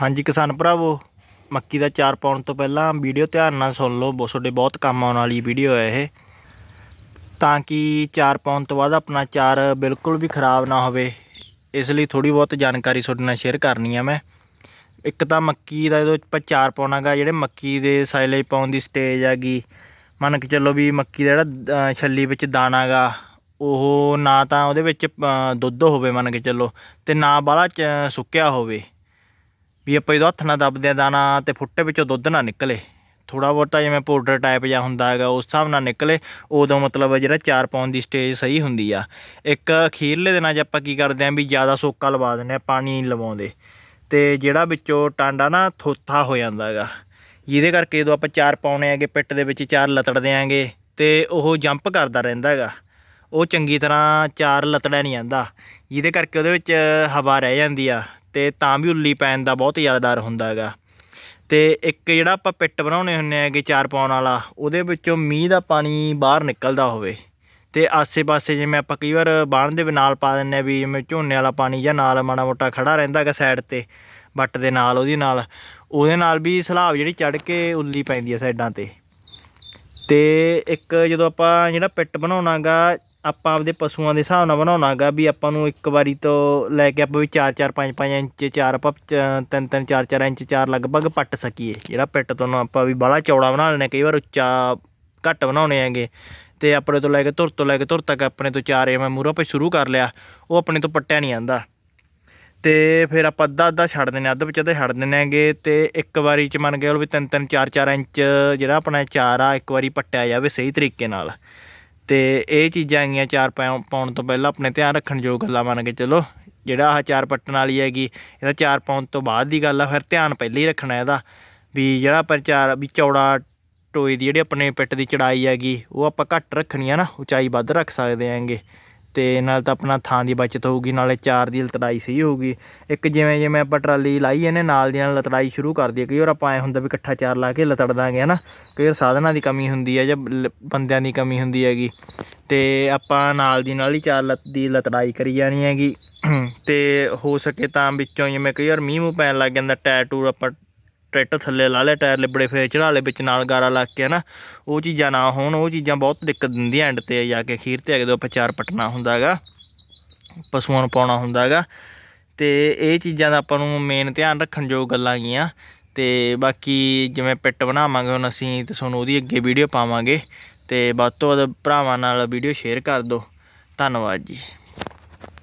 ਹਾਂਜੀ ਕਿਸਾਨ ਭਰਾਵੋ, ਮੱਕੀ ਦਾ ਚਾਰ ਪਾਉਣ ਤੋਂ ਪਹਿਲਾਂ ਵੀਡੀਓ ਧਿਆਨ ਨਾਲ ਸੁਣ ਲਓ, ਬਹੁਤ ਤੁਹਾਡੇ ਬਹੁਤ ਕੰਮ ਆਉਣ ਵਾਲੀ ਵੀਡੀਓ ਹੈ ਇਹ। ਤਾਂ ਕਿ ਚਾਰ ਪਾਉਣ ਤੋਂ ਬਾਅਦ ਆਪਣਾ ਚਾਰ ਬਿਲਕੁਲ ਵੀ ਖਰਾਬ ਨਾ ਹੋਵੇ, ਇਸ ਲਈ ਥੋੜੀ ਬਹੁਤ ਜਾਣਕਾਰੀ ਤੁਹਾਡੇ ਨਾਲ ਸ਼ੇਅਰ ਕਰਨੀ ਆ ਮੈਂ। ਇੱਕ ਤਾਂ ਮੱਕੀ ਦਾ ਜਦੋਂ ਆਪਾਂ ਚਾਰ ਪਾਉਣਾਗਾ, ਜਿਹੜੇ ਮੱਕੀ ਦੇ ਸਾਈਲੇਜ ਪਾਉਣ ਦੀ ਸਟੇਜ ਹੈਗੀ, ਮੰਨ ਕੇ ਚੱਲੋ ਵੀ ਮੱਕੀ ਦਾ ਜਿਹੜਾ ਛੱਲੀ ਵਿੱਚ ਦਾਣਾ ਗਾ ਉਹ ਨਾ ਤਾਂ ਉਹਦੇ ਵਿੱਚ ਦੁੱਧ ਹੋਵੇ ਮੰਨ ਕੇ ਚੱਲੋ, ਤੇ ਨਾ ਬਾਹਲਾ ਸੁੱਕਿਆ ਹੋਵੇ। ਵੀ ਆਪਾਂ ਜਦੋਂ ਹੱਥ ਨਾਲ ਦੱਬਦੇ ਆ ਦਾਣਾ ਤੇ ਫੁੱਟੇ ਵਿੱਚੋਂ ਦੁੱਧ ਨਾ ਨਿਕਲੇ ਥੋੜਾ ਬਹੁਤਾ ਜਿਵੇਂ ਪਾਊਡਰ ਟਾਈਪ ਜਾਂ ਹੁੰਦਾ ਹੈਗਾ, ਉਸ ਹਿਸਾਬ ਨਾਲ ਨਿਕਲੇ, ਉਦੋਂ ਮਤਲਬ ਜਿਹੜਾ ਚਾਰ ਪਾਉਣ ਦੀ ਸਟੇਜ ਸਹੀ ਹੁੰਦੀ ਆ। ਇੱਕ ਅਖੀਰਲੇ ਦਿਨਾਂ 'ਚ ਆਪਾਂ ਕੀ ਕਰਦੇ ਆਂ ਵੀ ਜ਼ਿਆਦਾ ਸੋਕਾ ਲਵਾ ਦਿੰਦੇ ਆ, ਪਾਣੀ ਲਵਾਉਂਦੇ। ਤੇ ਜਿਹੜਾ ਵਿੱਚੋਂ ਟਾਂਡਾ ਨਾ ਥੋਥਾ ਹੋ ਜਾਂਦਾ ਹੈਗਾ, ਜਿਹਦੇ ਕਰਕੇ ਜਦੋਂ ਆਪਾਂ ਚਾਰ ਪਾਉਣੇ ਹੈਗੇ, ਪਿੱਟ ਦੇ ਵਿੱਚ ਚਾਰ ਲਤੜਦੇ ਆਂਗੇ ਤੇ ਉਹ ਜੰਪ ਕਰਦਾ ਰਹਿੰਦਾ ਹੈਗਾ। ਉਹ ਚੰਗੀ ਤਰ੍ਹਾਂ ਚਾਰ ਲਤੜਿਆ ਨਹੀਂ ਜਾਂਦਾ, ਜਿਹਦੇ ਕਰਕੇ ਉਹਦੇ ਵਿੱਚ ਹਵਾ ਰਹਿ ਜਾਂਦੀ ਆ। ਤੇ ਤਾਂ ਵੀ ਉੱਲੀ ਪੈਣ ਦਾ ਬਹੁਤ ਜ਼ਿਆਦਾ ਡਰ ਹੁੰਦਾ ਹੈਗਾ। ਤੇ ਇੱਕ ਜਿਹੜਾ ਆਪਾਂ ਪਿੱਟ ਬਣਾਉਣੇ ਹੁੰਨੇ ਹੈਗੇ ਚਾਰ ਪਾਉਣ ਵਾਲਾ, ਉਹਦੇ ਵਿੱਚੋਂ ਮੀਂਹ ਦਾ ਪਾਣੀ ਬਾਹਰ ਨਿਕਲਦਾ ਹੋਵੇ। ਤੇ ਆਸੇ-ਪਾਸੇ ਜਿਵੇਂ ਆਪਾਂ ਕਈ ਵਾਰ ਬਾਣ ਦੇ ਨਾਲ ਪਾ ਦਿੰਨੇ ਆ ਵੀ ਜਿਵੇਂ ਝੋਨੇ ਵਾਲਾ ਪਾਣੀ ਜਾਂ ਨਾਲ ਮਾੜਾ ਮੋਟਾ ਖੜਾ ਰਹਿੰਦਾ ਹੈਗਾ ਸਾਈਡ ਤੇ, ਵੱਟ ਦੇ ਨਾਲ, ਉਹਦੀ ਨਾਲ, ਉਹਦੇ ਨਾਲ ਵੀ ਸਲਾਬ ਜਿਹੜੀ ਚੜ ਕੇ ਉੱਲੀ ਪੈਂਦੀ ਆ ਸਾਈਡਾਂ ਤੇ। ਤੇ ਇੱਕ ਜਦੋਂ ਆਪਾਂ ਜਿਹੜਾ ਪਿੱਟ ਬਣਾਉਣਾਗਾ ਆਪਾਂ ਆਪਦੇ ਪਸ਼ੂਆਂ ਦੇ ਹਿਸਾਬ ਨਾਲ ਬਣਾਉਣਾਗਾ ਵੀ ਆਪਾਂ ਨੂੰ ਇੱਕ ਵਾਰੀ ਤੋਂ ਲੈ ਕੇ ਆਪਾਂ ਵੀ 4 4 5 5 ਇੰਚ, ਚਾਰ ਆਪਾਂ 3 3 4 4 ਇੰਚ, ਚਾਰ ਲਗਭਗ ਪੱਟ ਸਕੀਏ। ਜਿਹੜਾ ਪਿੱਟ ਤੋਂ ਆਪਾਂ ਵੀ ਬਾਹਲਾ ਚੌੜਾ ਬਣਾ ਲੈਣੇ ਕਈ ਵਾਰ ਉੱਚਾ ਘੱਟ ਬਣਾਉਣੇ ਹੈਗੇ। ਤੇ ਆਪਣੇ ਤੋਂ ਲੈ ਕੇ ਧੁਰ ਤੋਂ ਲੈ ਕੇ ਧੁਰ ਤੱਕ ਆਪਣੇ ਤੋਂ 4 ਐਮ ਮੂਰਾ ਆਪਾਂ ਸ਼ੁਰੂ ਕਰ ਲਿਆ, ਉਹ ਆਪਣੇ ਤੋਂ ਪੱਟਿਆ ਨਹੀਂ ਆਂਦਾ ਤੇ ਫਿਰ ਆਪਾਂ ਅੱਧਾ ਅੱਧਾ ਛੱਡ ਦਿੰਨੇ ਅੱਧ ਵਿੱਚ ਅੱਧਾ ਛੱਡ ਦਿੰਨੇ ਹੈਗੇ। ਤੇ ਇੱਕ ਵਾਰੀ ਚ ਮੰਨ ਕੇ ਵੀ 3 3 4 4 ਇੰਚ ਜਿਹੜਾ ਆਪਣਾ ਚਾਰ ਆ, ਇੱਕ ਵਾਰੀ ਪੱਟਿਆ ਜਾਵੇ ਸਹੀ ਤਰੀਕੇ ਨਾਲ। ਤੇ ਇਹ ਚੀਜ਼ਾਂ ਹੈਗੀਆਂ ਚਾਰ ਪਾਉ- ਪਾਉਣ ਤੋਂ ਪਹਿਲਾਂ ਆਪਣੇ ਧਿਆਨ ਰੱਖਣ ਯੋਗ ਗੱਲਾਂ ਮੰਨ ਕੇ ਚਲੋ। ਜਿਹੜਾ ਆਹ ਚਾਰ ਪੱਟਣ ਵਾਲੀ ਹੈਗੀ, ਇਹਦਾ ਚਾਰ ਪਾਉਣ ਤੋਂ ਬਾਅਦ ਦੀ ਗੱਲ ਆ, ਫਿਰ ਧਿਆਨ ਪਹਿਲਾਂ ਹੀ ਰੱਖਣਾ ਇਹਦਾ। ਵੀ ਜਿਹੜਾ ਆਪਾਂ ਚਾਰ ਵੀ ਚੌੜਾ ਟੋਏ ਦੀ ਜਿਹੜੀ ਆਪਣੇ ਪਿੱਟ ਦੀ ਚੜਾਈ ਹੈਗੀ, ਉਹ ਆਪਾਂ ਘੱਟ ਰੱਖਣੀ ਆ ਨਾ, ਉਚਾਈ ਵੱਧ ਰੱਖ ਸਕਦੇ ਆਂਗੇ ਤੇ ਨਾਲ ਤਾਂ ਆਪਣਾ ਥਾਂ ਦੀ ਬਚਤ ਹੋਊਗੀ, ਨਾਲੇ ਚਾਰ ਦੀ ਲਤੜਾਈ ਸਹੀ ਹੋਊਗੀ। ਇੱਕ ਜਿਵੇਂ ਜਿਵੇਂ ਆਪਾਂ ਟਰਾਲੀ ਲਾਈ ਇਹਨੇ, ਨਾਲ ਦੀ ਨਾਲ ਲਤੜਾਈ ਸ਼ੁਰੂ ਕਰ ਦਈਏ। ਕਈ ਵਾਰ ਆਪਾਂ ਐ ਹੁੰਦਾ ਵੀ ਇਕੱਠਾ ਚਾਰ ਲਾ ਕੇ ਲਤੜ ਦਾਂਗੇ, ਹਨਾ? ਕਈ ਵਾਰ ਸਾਧਨਾਂ ਦੀ ਕਮੀ ਹੁੰਦੀ ਹੈ ਜਾਂ ਲ- ਬੰਦਿਆਂ ਦੀ ਕਮੀ ਹੁੰਦੀ ਹੈਗੀ। ਤੇ ਆਪਾਂ ਨਾਲ ਦੀ ਨਾਲ ਹੀ ਚਾਰ ਲੱਤ ਦੀ ਲਤੜਾਈ ਕਰੀ ਜਾਣੀ ਹੈਗੀ। ਤੇ ਹੋ ਸਕੇ ਤਾਂ ਵਿੱਚੋਂ ਜਿਵੇਂ ਕਈ ਵਾਰ ਮੀਂਹ ਮੂੰਹ ਪੈਣ ਲੱਗ ਜਾਂਦਾ, ਟਾਇਰ ਟੂਰ ਆਪਾਂ ਟਰੈਕਟਰ ਥੱਲੇ ਲਾ ਲਿਆ, ਟਾਇਰ ਲਿਬੜੇ ਫੇਰ ਚੜਾ ਲਏ ਵਿੱਚ ਨਾਲ ਗਾਰਾ ਲੱਗ ਕੇ, ਹਨਾ। ਉਹ ਚੀਜ਼ਾਂ ਨਾ ਹੋਣ, ਉਹ ਚੀਜ਼ਾਂ ਬਹੁਤ ਦਿੱਕਤ ਦਿੰਦੀਆਂ ਐਂਡ ਤੇ ਜਾ ਕੇ ਅਖੀਰ ਤੇ ਜਦੋਂ ਆਪਾਂ ਚਾਰ ਪਟਣਾ ਹੁੰਦਾ ਹੈਗਾ ਪਸ਼ੂਆਂ ਨੂੰ ਪਾਉਣਾ ਹੁੰਦਾ ਹੈਗਾ ਤੇ ਇਹ ਚੀਜ਼ਾਂ ਦਾ ਆਪਾਂ ਨੂੰ ਮੇਨ ਧਿਆਨ ਰੱਖਣ ਯੋਗ ਗੱਲਾਂ ਹੈਗੀਆਂ ਤੇ ਬਾਕੀ ਜਿਵੇਂ ਪਿੱਟ ਬਣਾਵਾਂਗੇ, ਹੁਣ ਅਸੀਂ ਤੇ ਤੁਹਾਨੂੰ ਉਹਦੀ ਅੱਗੇ ਵੀਡੀਓ ਪਾਵਾਂਗੇ। ਤੇ ਵੱਧ ਤੋਂ ਵੱਧ ਭਰਾਵਾਂ ਨਾਲ ਵੀਡੀਓ ਸ਼ੇਅਰ ਕਰ ਦਿਓ। ਧੰਨਵਾਦ ਜੀ।